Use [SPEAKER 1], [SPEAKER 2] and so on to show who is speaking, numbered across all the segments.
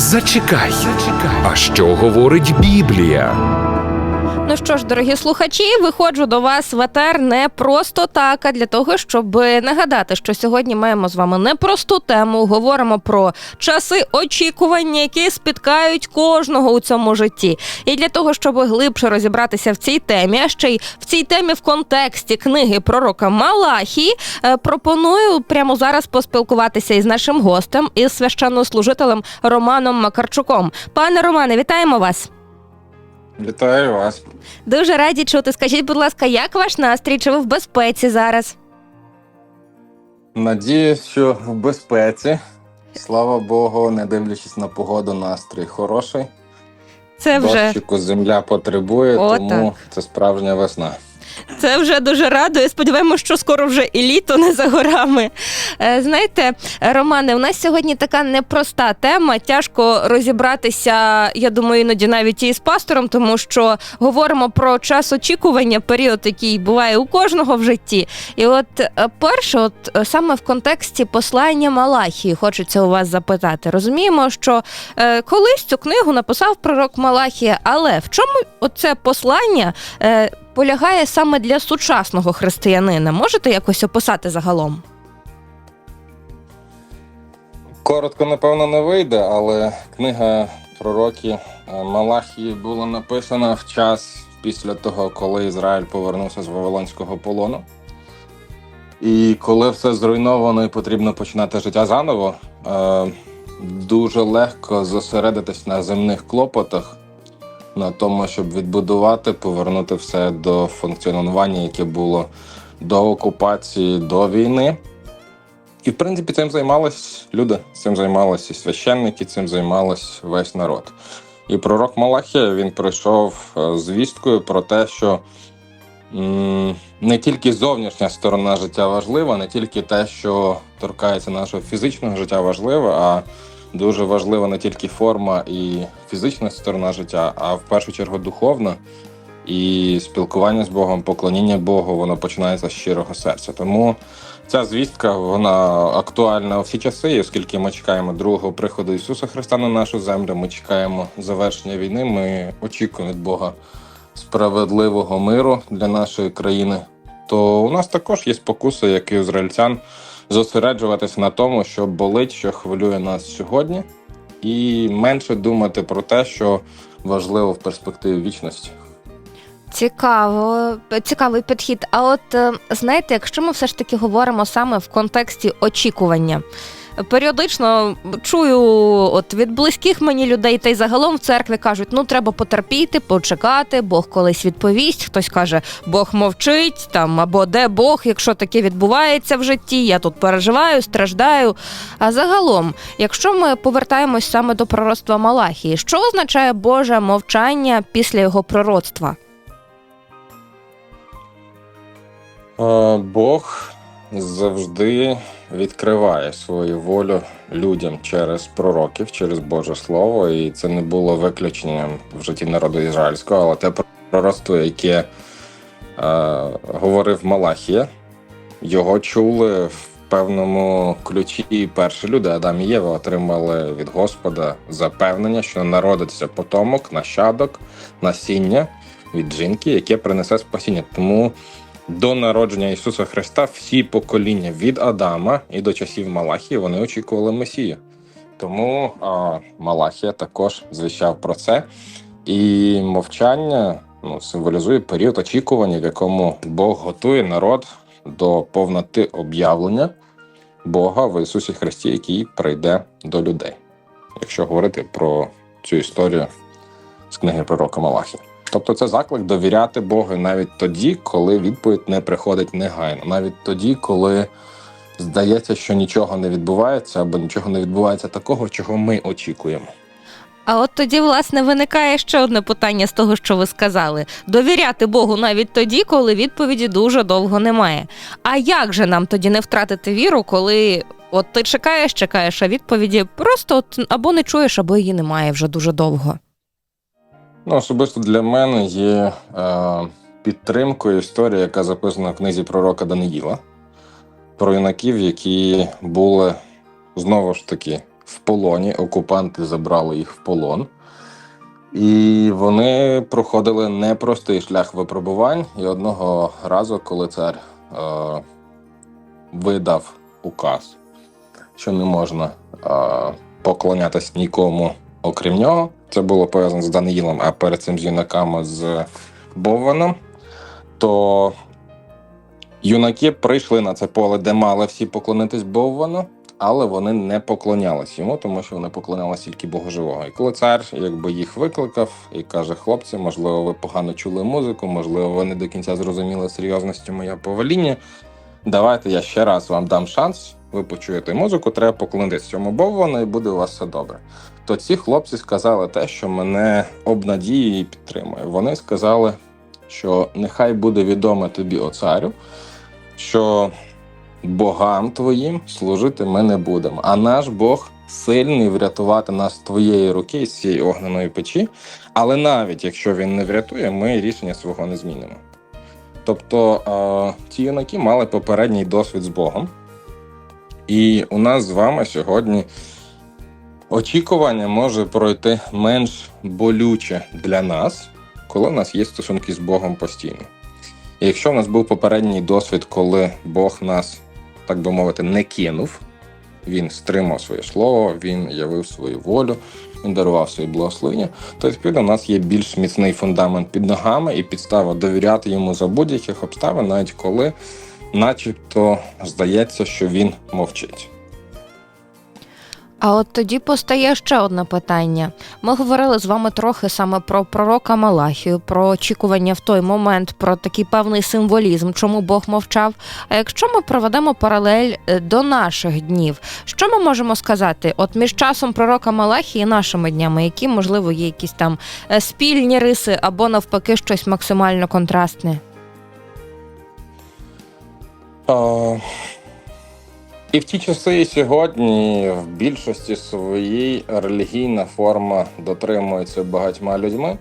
[SPEAKER 1] Зачекай, зачекай. А що говорить Біблія?
[SPEAKER 2] Ну що ж, дорогі слухачі, виходжу до вас в етер не просто так, а для того, щоб нагадати, що сьогодні маємо з вами непросту тему. Говоримо про часи очікування, які спіткають кожного у цьому житті. І для того, щоб глибше розібратися в цій темі, а ще й в цій темі в контексті книги пророка Малахії, е, пропоную прямо зараз поспілкуватися із нашим гостем, із священнослужителем Романом Макарчуком. Пане Романе, вітаємо вас.
[SPEAKER 3] Вітаю вас.
[SPEAKER 2] Дуже раді чути. Скажіть, будь ласка, як ваш настрій? Чи ви в безпеці зараз?
[SPEAKER 3] Надіюсь, що в безпеці. Слава Богу, не дивлячись на погоду, настрій хороший.
[SPEAKER 2] Це вже
[SPEAKER 3] Дощику земля потребує,
[SPEAKER 2] О,
[SPEAKER 3] тому це справжня весна.
[SPEAKER 2] Це вже дуже радує. Сподіваємося, що скоро вже і літо не за горами. Е, Знаєте, Романе, у нас сьогодні така непроста тема. Тяжко розібратися, я думаю, іноді навіть і з пастором, тому що говоримо про час очікування, період, який буває у кожного в житті. І от е, перше, от е, саме в контексті послання Малахії, хочеться у вас запитати. Розуміємо, що колись цю книгу написав пророк Малахія, але в чому оце послання полягає саме для сучасного християнина? Можете якось описати загалом?
[SPEAKER 3] Коротко, напевно, не вийде, але книга пророки е, Малахії була написана в час після того, коли Ізраїль повернувся з Вавилонського полону. І коли все зруйновано і потрібно починати життя заново, е, дуже легко зосередитись на земних клопотах, на тому, щоб відбудувати, повернути все до функціонування, яке було до окупації, до війни. І в принципі цим займались люди, цим займалися священники, цим займалась весь народ. І пророк Малахія він прийшов е, з вісткою про те, що не тільки зовнішня сторона життя важлива, не тільки те, що торкається нашого фізичного життя, важливе, а дуже важлива не тільки форма і фізична сторона життя, а в першу чергу духовна. І спілкування з Богом, поклоніння Богу, воно починається з щирого серця. Тому Ця звістка вона актуальна у всі часи, оскільки ми чекаємо другого приходу Ісуса Христа на нашу землю. Ми чекаємо завершення війни. Ми очікуємо від Бога справедливого миру для нашої країни. То у нас також є спокуса, як і у ізраїльтян, зосереджуватися на тому, що болить, що хвилює нас сьогодні, і менше думати про те, що важливо в перспективі вічності.
[SPEAKER 2] Цікаво, цікавий підхід. А от е, знаєте, якщо ми все ж таки говоримо саме в контексті очікування. Періодично чую от від близьких мені людей, та й загалом в церкві кажуть: ну треба потерпіти, почекати, Бог колись відповість. Хтось каже, Бог мовчить там або де Бог, якщо таке відбувається в житті, я тут переживаю, страждаю. А загалом, якщо ми повертаємось саме до пророцтва Малахії, що означає Боже мовчання після його пророцтва?
[SPEAKER 3] Бог завжди відкриває свою волю людям через пророків, через Боже Слово, і це не було виключенням в житті народу ізраїльського, але те пророцтво, яке е, говорив Малахія, його чули в певному ключі і перші люди, Адам і Єва, отримали від Господа запевнення, що народиться потомок, нащадок, насіння від жінки, яке принесе спасіння. Тому до народження Ісуса Христа всі покоління від Адама і до часів Малахії вони очікували Месію. Тому а, Малахія також звіщав про це. І мовчання ну, символізує період очікування, в якому Бог готує народ до повноти об'явлення Бога в Ісусі Христі, який прийде до людей. Якщо говорити про цю історію з книги пророка Малахія. Тобто це заклик довіряти Богу навіть тоді, коли відповідь не приходить негайно, навіть тоді, коли здається, що нічого не відбувається, або нічого не відбувається такого, чого ми очікуємо.
[SPEAKER 2] А от тоді, власне, виникає ще одне питання з того, що ви сказали: довіряти Богу навіть тоді, коли відповіді дуже довго немає. А як же нам тоді не втратити віру, коли от ти чекаєш, чекаєш, а відповіді просто от або не чуєш, або її немає вже дуже довго.
[SPEAKER 3] Ну, особисто для мене є е, підтримкою історія, яка записана в книзі пророка Даниїла про юнаків, які були знову ж таки в полоні. Окупанти забрали їх в полон. І вони проходили непростий шлях випробувань. І одного разу, коли цар е, видав указ, що не можна е, поклонятись нікому, окрім нього, це було пов'язано з Даниїлом, а перед цим з юнаками з Бованом, то юнаки прийшли на це поле, де мали всі поклонитись Боввану, але вони не поклонялись йому, тому що вони поклонялись тільки Богу живого. І коли цар якби їх викликав і каже: хлопці, можливо, ви погано чули музику, можливо, ви не до кінця зрозуміли серйозності моє повеління. Давайте я ще раз вам дам шанс. Ви почуєте музику, треба поклонитись цьому Боввану, і буде у вас все добре. То ці хлопці сказали те, що мене обнадіює і підтримує. Вони сказали, що нехай буде відоме тобі, о царю, що богам твоїм служити ми не будемо. А наш Бог сильний врятувати нас з твоєї руки з цієї огненої печі. Але навіть якщо він не врятує, ми рішення свого не змінимо. Тобто е, ці юнаки мали попередній досвід з Богом. І у нас з вами сьогодні очікування може пройти менш болюче для нас, коли в нас є стосунки з Богом постійно. І якщо в нас був попередній досвід, коли Бог нас, так би мовити, не кинув, він стримав своє слово, він явив свою волю, він дарував свої благословення, то відповідно у нас є більш міцний фундамент під ногами і підстава довіряти йому за будь-яких обставин, навіть коли, начебто, здається, що він мовчить.
[SPEAKER 2] А от тоді постає ще одне питання. Ми говорили з вами трохи саме про пророка Малахію, про очікування в той момент, про такий певний символізм, чому Бог мовчав. А якщо ми проведемо паралель е, до наших днів, що ми можемо сказати? От між часом пророка Малахії і нашими днями, які можливо є якісь там е, спільні риси або навпаки щось максимально контрастне?
[SPEAKER 3] І в ті часи, і сьогодні в більшості своїй релігійна форма дотримується багатьма людьми.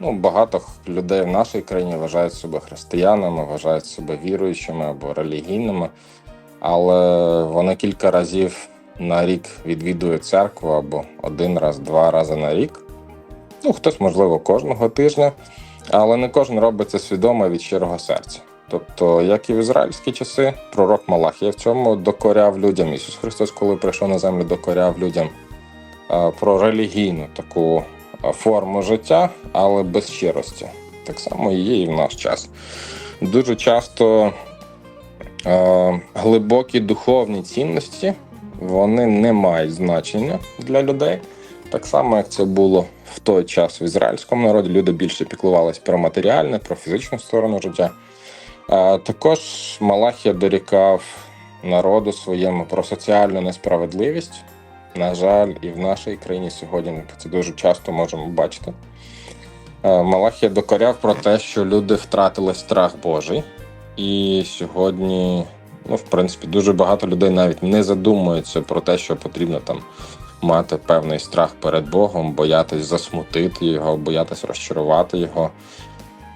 [SPEAKER 3] Ну, багато людей в нашій країні вважають себе християнами, вважають себе віруючими або релігійними, але вони кілька разів на рік відвідують церкву або один раз, два рази на рік. Ну, хтось, можливо, кожного тижня, але не кожен робить це свідомо від щирого серця. Тобто, як і в ізраїльські часи, пророк Малахія в цьому докоряв людям. Ісус Христос, коли прийшов на землю, докоряв людям про релігійну таку форму життя, але без щирості. Так само і є і в наш час. Дуже часто е, глибокі духовні цінності вони не мають значення для людей. Так само, як це було в той час в ізраїльському народі, люди більше піклувалися про матеріальне, про фізичну сторону життя. Також Малахія дорікав народу своєму про соціальну несправедливість. На жаль, і в нашій країні сьогодні ми це дуже часто можемо бачити. Е, Малахія докоряв про те, що люди втратили страх Божий. І сьогодні, ну, в принципі, дуже багато людей навіть не задумуються про те, що потрібно там мати певний страх перед Богом, боятись засмутити його, боятись розчарувати його.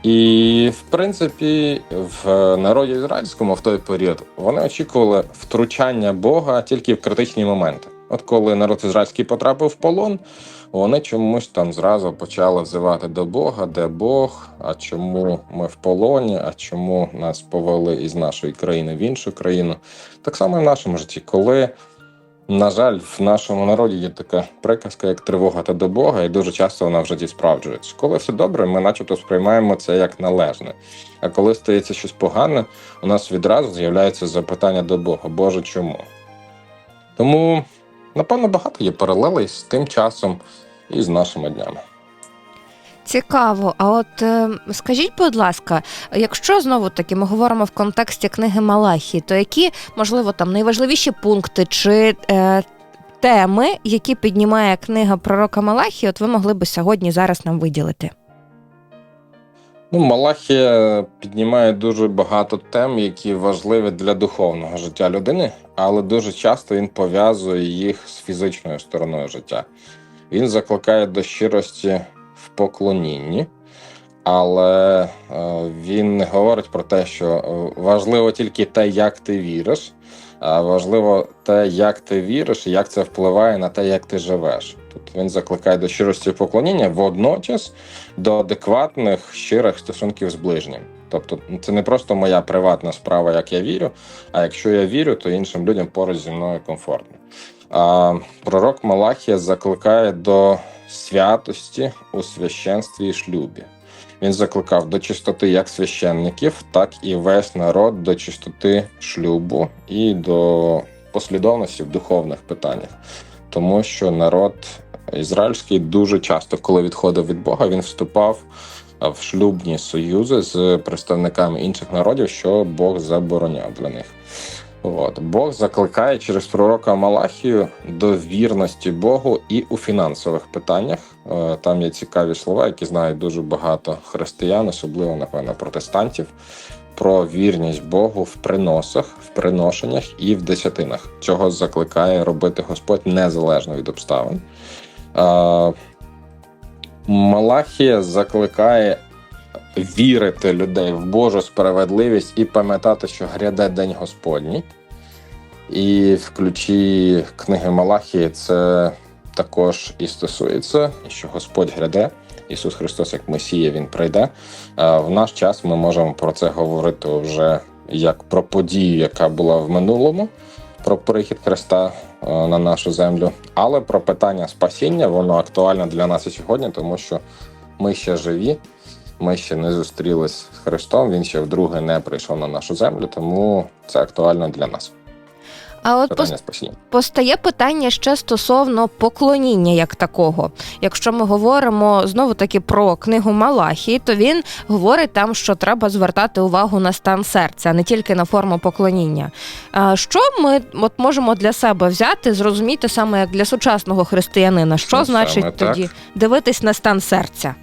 [SPEAKER 3] І, в принципі, в народі ізраїльському в той період вони очікували втручання Бога тільки в критичні моменти. От коли народ ізраїльський потрапив в полон, вони чомусь там зразу почали взивати до Бога, де Бог, а чому ми в полоні, а чому нас повели із нашої країни в іншу країну. Так само і в нашому житті, коли на жаль, в нашому народі є така приказка, як тривога та до Бога, і дуже часто вона в житті справджується. Коли все добре, ми начебто сприймаємо це як належне. А коли стається щось погане, у нас відразу з'являється запитання до Бога: Боже, чому? Тому, напевно, багато є паралелей з тим часом і з нашими днями.
[SPEAKER 2] Цікаво. А от е, скажіть, будь ласка, якщо знову таки ми говоримо в контексті книги Малахії, то які, можливо, там найважливіші пункти чи е, теми, які піднімає книга пророка Малахії, от ви могли би сьогодні зараз нам виділити?
[SPEAKER 3] Ну, Малахія піднімає дуже багато тем, які важливі для духовного життя людини, але дуже часто він пов'язує їх з фізичною стороною життя. Він закликає до щирості поклонінні, але е, він не говорить про те, що е, важливо тільки те, як ти віриш, а важливо те, як ти віриш і як це впливає на те, як ти живеш. Тут він закликає до щирості поклоніння водночас до адекватних щирих стосунків з ближнім. Тобто, це не просто моя приватна справа, як я вірю, а якщо я вірю, то іншим людям поруч зі мною комфортно. А пророк Малахія закликає до святості у священстві і шлюбі. Він закликав до чистоти як священників, так і весь народ до чистоти шлюбу і до послідовності в духовних питаннях. Тому що народ ізраїльський дуже часто, коли відходив від Бога, він вступав в шлюбні союзи з представниками інших народів, що Бог забороняв для них. От Бог закликає через пророка Малахію до вірності Богу і у фінансових питаннях. Е, Там є цікаві слова, які знають дуже багато християн, особливо напевно протестантів, про вірність Богу в приносах, в приношеннях і в десятинах. Цього закликає робити Господь незалежно від обставин. Е, Малахія закликає вірити людей в Божу справедливість і пам'ятати, що гряде День Господній. І в ключі книги Малахії це також і стосується, що Господь гряде, Ісус Христос, як Месія, Він прийде. В наш час ми можемо про це говорити вже як про подію, яка була в минулому, про прихід Христа е, на нашу землю. Але про питання спасіння воно актуальне для нас і сьогодні, тому що ми ще живі, ми ще не зустрілись з Христом, він ще вдруге не прийшов на нашу землю, тому це актуально для нас.
[SPEAKER 2] А от
[SPEAKER 3] Питання.
[SPEAKER 2] Постає питання ще стосовно поклоніння як такого. Якщо ми говоримо знову таки про книгу Малахії, то він говорить там, що треба звертати увагу на стан серця, а не тільки на форму поклоніння. Що ми от можемо для себе взяти, зрозуміти саме як для сучасного християнина? Що
[SPEAKER 3] Ну,
[SPEAKER 2] значить
[SPEAKER 3] саме так.
[SPEAKER 2] тоді дивитись на стан серця?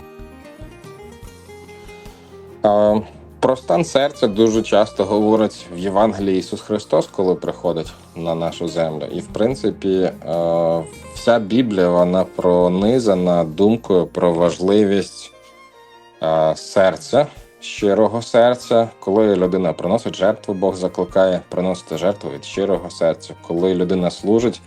[SPEAKER 3] Про стан серця дуже часто говорить в Євангелії Ісус Христос, коли приходить на нашу землю. І в принципі, е, вся Біблія вона пронизана думкою про важливість е, серця, щирого серця. Коли людина приносить жертву, Бог закликає приносити жертву від щирого серця. Коли людина служить,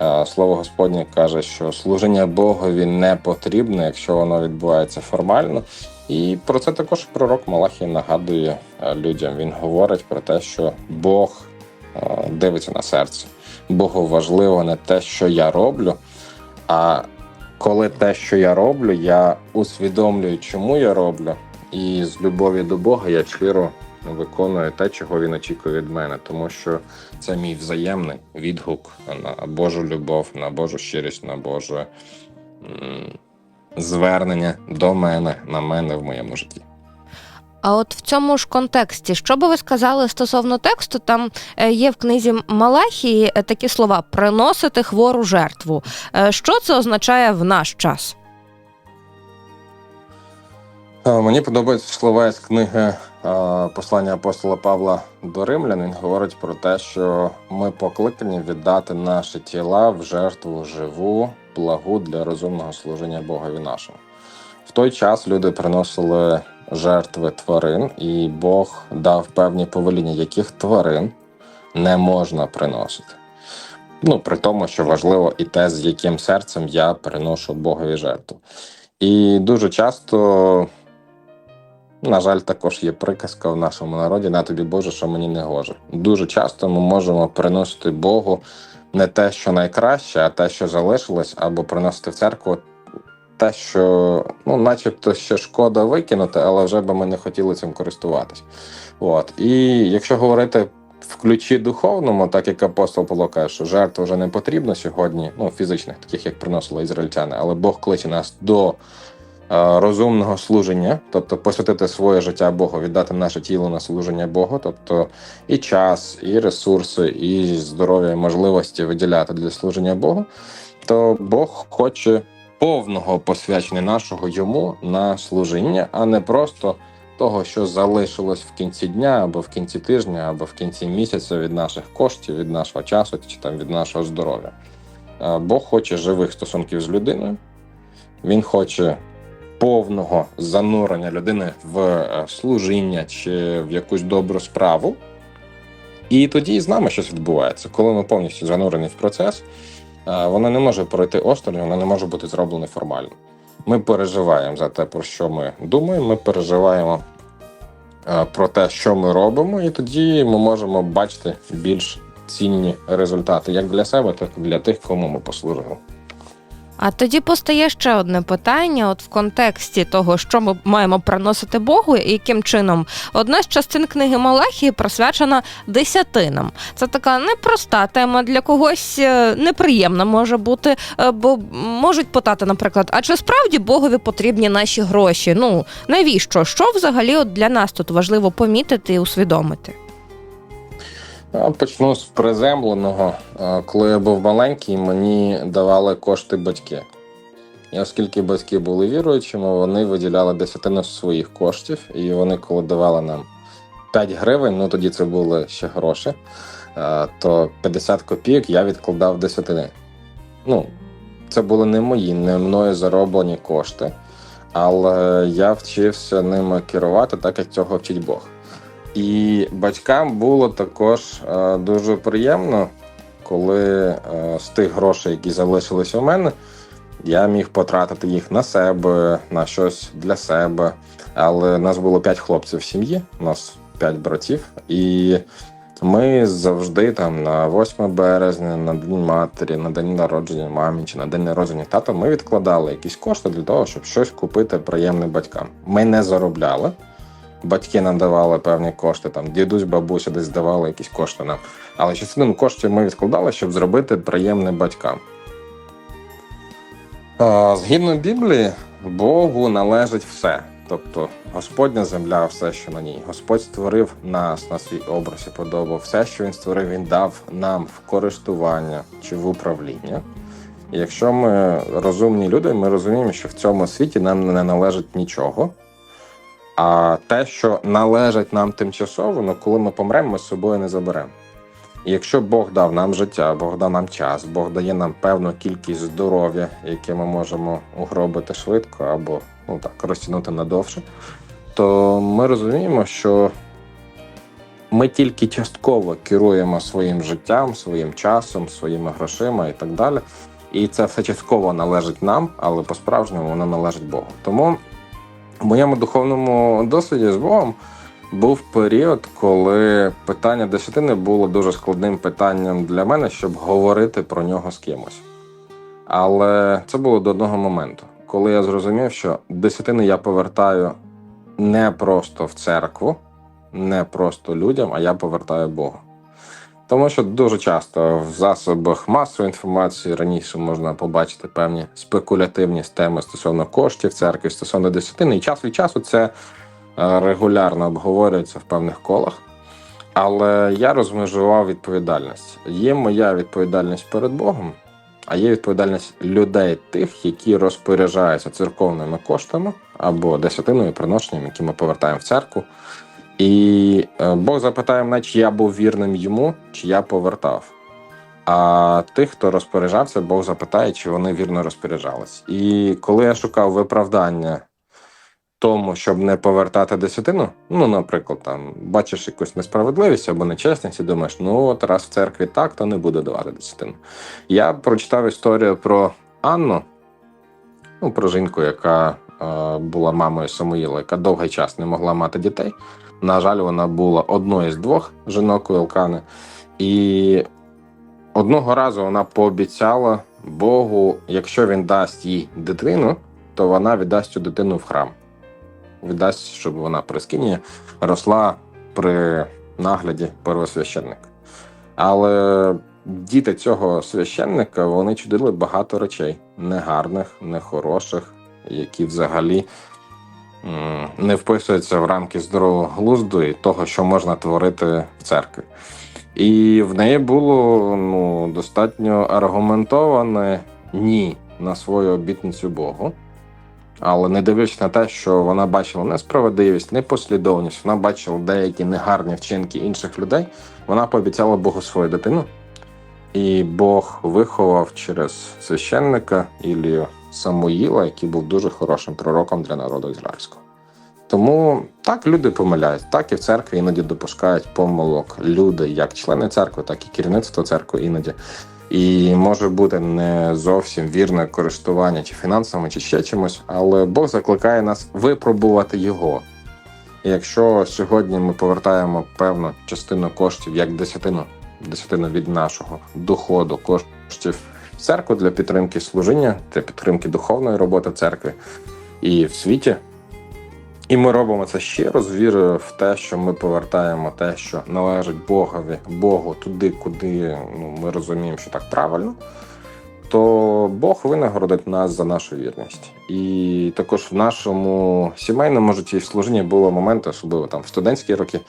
[SPEAKER 3] е, слово Господнє каже, що служення Богові не потрібне, якщо воно відбувається формально. І про це також пророк Малахій нагадує е, людям. Він говорить про те, що Бог е, дивиться на серце. Богу важливо не те, що я роблю, а коли те, що я роблю, я усвідомлюю, чому я роблю, і з любові до Бога я щиро виконую те, чого він очікує від мене, тому що це мій взаємний відгук на Божу любов, на Божу щирість, на Боже звернення до мене, на мене в моєму житті.
[SPEAKER 2] А от в цьому ж контексті, що би ви сказали стосовно тексту, там е, є в книзі Малахії е, такі слова приносити хвору жертву. Е, Що це означає в наш час?
[SPEAKER 3] Мені подобаються слова з книги послання апостола Павла до Римлян. Він говорить про те, що ми покликані віддати наші тіла в жертву живу, благу для розумного служення Богові нашому. В той час люди приносили жертви тварин, і Бог дав певні повеління, яких тварин не можна приносити. Ну, при тому, що важливо і те, з яким серцем я приношу Богові жертву. І дуже часто на жаль, також є приказка в нашому народі на тобі Боже, що мені не гоже. Дуже часто ми можемо приносити Богу не те, що найкраще, а те, що залишилось, або приносити в церкву те, що ну, начебто ще шкода викинути, але вже би ми не хотіли цим користуватись. От. І якщо говорити в ключі духовному, так як апостол Павло каже, що жертв вже не потрібно сьогодні, ну фізичних, таких як приносили ізраїльтяни, але Бог кличе нас до розумного служення, тобто посвятити своє життя Богу, віддати наше тіло на служення Богу, тобто і час, і ресурси, і здоров'я, і можливості виділяти для служення Богу, то Бог хоче повного посвячення нашого йому на служіння, а не просто того, що залишилось в кінці дня, або в кінці тижня, або в кінці місяця від наших коштів, від нашого часу чи там від нашого здоров'я. Е, Бог хоче живих стосунків з людиною. Він хоче повного занурення людини в е, служіння чи в якусь добру справу. І тоді з нами щось відбувається. Коли ми повністю занурені в процес, е, воно не може пройти осторонь, воно не може бути зроблене формально. Ми переживаємо за те, про що ми думаємо, ми переживаємо е, про те, що ми робимо, і тоді ми можемо бачити більш цінні результати як для себе, так і для тих, кому ми послужили.
[SPEAKER 2] А тоді постає ще одне питання: от в контексті того, що ми маємо приносити Богу, і яким чином одна з частин книги Малахії присвячена десятинам. Це така непроста тема для когось е, неприємна може бути, е, бо можуть питати, наприклад, а чи справді Богові потрібні наші гроші? Ну навіщо? Що взагалі от для нас тут важливо помітити і усвідомити?
[SPEAKER 3] Почну з приземленого. Е, Коли я був маленький, мені давали кошти батьки. І оскільки батьки були віруючими, вони виділяли десятину своїх коштів, і вони, коли давали нам 5 гривень, ну тоді це були ще гроші, е, то 50 копійок я відкладав десятини. Ну, це були не мої, не мною зароблені кошти, але я вчився ними керувати, так як цього вчить Бог. І батькам було також е, дуже приємно, коли е, з тих грошей, які залишилися у мене, я міг потратити їх на себе, на щось для себе. Але нас було п'ять хлопців в сім'ї, у нас п'ять братів, і ми завжди там на 8 березня, на день матері, на день народження мамі чи на день народження тата, ми відкладали якісь кошти для того, щоб щось купити приємне батькам. Ми не заробляли. Батьки нам давали певні кошти, там дідусь, бабуся десь давали якісь кошти нам. Але частину коштів ми відкладали, щоб зробити приємне батькам. Згідно Біблії, Богу належить все. Тобто Господня земля, все, що на ній. Господь створив нас на свій образ і подобу. Все, що він створив, він дав нам в користування чи в управління. І якщо ми розумні люди, ми розуміємо, що в цьому світі нам не належить нічого. А те, що належить нам тимчасово, ну коли ми помремо, ми з собою не заберемо. І якщо Бог дав нам життя, Бог дав нам час, Бог дає нам певну кількість здоров'я, яке ми можемо угробити швидко або ну так розтягнути надовше, то ми розуміємо, що ми тільки частково керуємо своїм життям, своїм часом, своїми грошима і так далі. І це все частково належить нам, але по-справжньому воно належить Богу. Тому в моєму духовному досвіді з Богом був період, коли питання десятини було дуже складним питанням для мене, щоб говорити про нього з кимось. Але це було до одного моменту, коли я зрозумів, що десятини я повертаю не просто в церкву, не просто людям, а я повертаю Богу. Тому що дуже часто в засобах масової інформації раніше можна побачити певні спекулятивні теми стосовно коштів церкви, стосовно десятини. І час від часу це е, регулярно обговорюється в певних колах. Але я розмежував відповідальність. Є моя відповідальність перед Богом, а є відповідальність людей, тих, які розпоряджаються церковними коштами або десятиною приношенням, які ми повертаємо в церкву. І е, Бог запитає мене, чи я був вірним йому, чи я повертав. А тих, хто розпоряджався, Бог запитає, чи вони вірно розпоряджались. І коли я шукав виправдання тому, щоб не повертати десятину, ну, наприклад, там бачиш якусь несправедливість або нечесність, і думаєш, ну от раз в церкві так, то не буду давати десятину. Я прочитав історію про Анну, ну, про жінку, яка е, була мамою Самуїла, яка довгий час не могла мати дітей. На жаль, вона була одною з двох жінок у Елкани. І одного разу вона пообіцяла Богу, якщо він дасть їй дитину, то вона віддасть цю дитину в храм. Віддасть, щоб вона при скині росла при нагляді первосвященника. Але діти цього священника вони чудили багато речей негарних, нехороших, які взагалі не вписуються в рамки здорового глузду і того, що можна творити в церкві. І в неї було ну, достатньо аргументоване ні на свою обітницю Богу. Але не дивлячись на те, що вона бачила несправедливість, непослідовність, вона бачила деякі негарні вчинки інших людей, вона пообіцяла Богу свою дитину. І Бог виховав через священника Ілію Самуїла, який був дуже хорошим пророком для народу ізраїльського. Тому так люди помиляють, так і в церкві іноді допускають помилок. Люди, як члени церкви, так і керівництво церкви іноді. І може бути не зовсім вірне користування чи фінансами, чи ще чимось, але Бог закликає нас випробувати його. І якщо сьогодні ми повертаємо певну частину коштів як десятину, десятину від нашого доходу, коштів церкву для підтримки служіння, для підтримки духовної роботи церкви і в світі. І ми робимо це щиро з вірою в те, що ми повертаємо те, що належить Богові, Богу туди, куди ну, ми розуміємо, що так правильно, то Бог винагородить нас за нашу вірність. І також в нашому сімейному житті і в служінні були моменти, особливо там в студентські роки,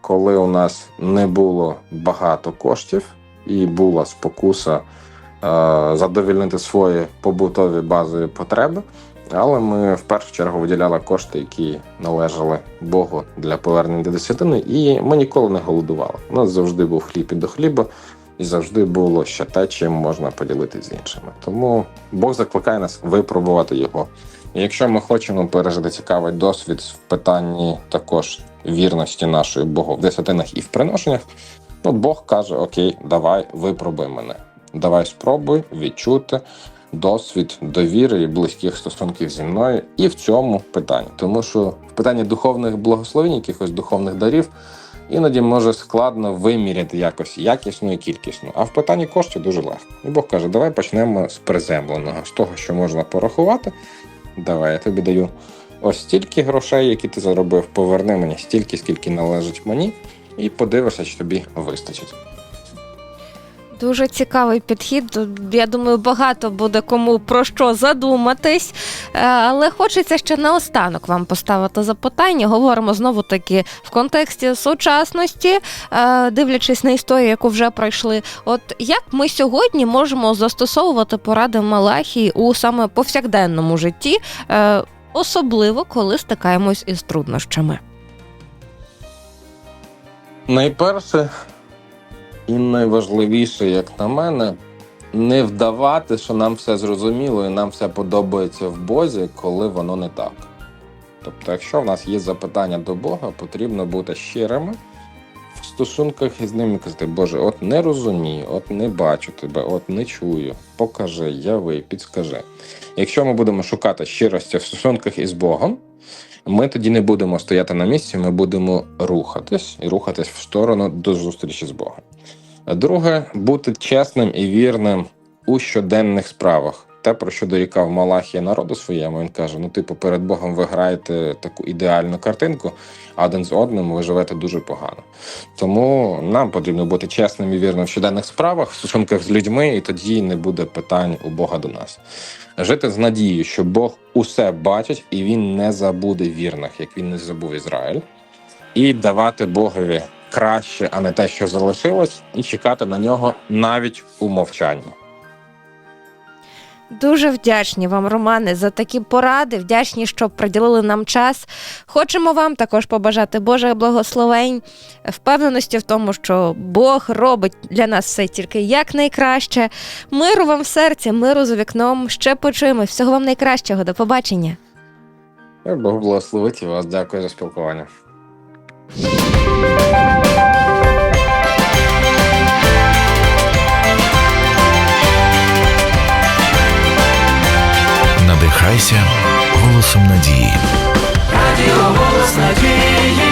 [SPEAKER 3] коли у нас не було багато коштів і була спокуса задовільнити свої побутові базові потреби. Але ми в першу чергу виділяли кошти, які належали Богу для повернення до десятини, і ми ніколи не голодували. У нас завжди був хліб і до хліба, і завжди було ще те, чим можна поділитися з іншими. Тому Бог закликає нас випробувати його. І якщо ми хочемо пережити цікавий досвід в питанні також вірності нашої Богу в десятинах і в приношеннях, ну Бог каже: Окей, давай випробуй мене. Давай спробуй відчути досвід довіри і близьких стосунків зі мною і в цьому питанні. Тому що в питанні духовних благословень, якихось духовних дарів, іноді може складно виміряти якось якісно і кількісно. А в питанні коштів дуже легко. І Бог каже: давай почнемо з приземленого, з того, що можна порахувати. Давай, я тобі даю ось стільки грошей, які ти заробив, поверни мені стільки, скільки належить мені, і подивишся, чи тобі вистачить.
[SPEAKER 2] Дуже цікавий підхід. Я думаю, багато буде кому про що задуматись. Е, Але хочеться ще наостанок вам поставити запитання. Говоримо знову таки в контексті сучасності, е, дивлячись на історію, яку вже пройшли. От як ми сьогодні можемо застосовувати поради Малахії у саме повсякденному житті, е, особливо коли стикаємось із труднощами?
[SPEAKER 3] Найперше і найважливіше, як на мене, не вдавати, що нам все зрозуміло і нам все подобається в Бозі, коли воно не так. Тобто, якщо в нас є запитання до Бога, потрібно бути щирими в стосунках із ним і казати, Боже, от не розумію, от не бачу тебе, от не чую. Покажи, яви, підскажи. Якщо ми будемо шукати щирості в стосунках із Богом, ми тоді не будемо стояти на місці, ми будемо рухатись і рухатись в сторону до зустрічі з Богом. Друге, бути чесним і вірним у щоденних справах. Те, про що дорікав Малахія народу своєму, він каже: ну, типу, перед Богом ви граєте таку ідеальну картинку, а один з одним ви живете дуже погано. Тому нам потрібно бути чесним і вірним в щоденних справах, в стосунках з людьми, і тоді не буде питань у Бога до нас. Жити з надією, що Бог усе бачить і він не забуде вірних, як він не забув Ізраїль, і давати Богові краще, а не те, що залишилось, і чекати на нього навіть у мовчанні.
[SPEAKER 2] Дуже вдячні вам, Романе, за такі поради. Вдячні, що приділили нам час. Хочемо вам також побажати Божих благословень, впевненості в тому, що Бог робить для нас все тільки якнайкраще. Миру вам в серці, миру за вікном. Ще почуємось. Всього вам найкращого. До побачення.
[SPEAKER 3] Бог благословить вас. Дякую за спілкування.
[SPEAKER 4] Надихайся голосом надії.
[SPEAKER 5] Радіо голос надії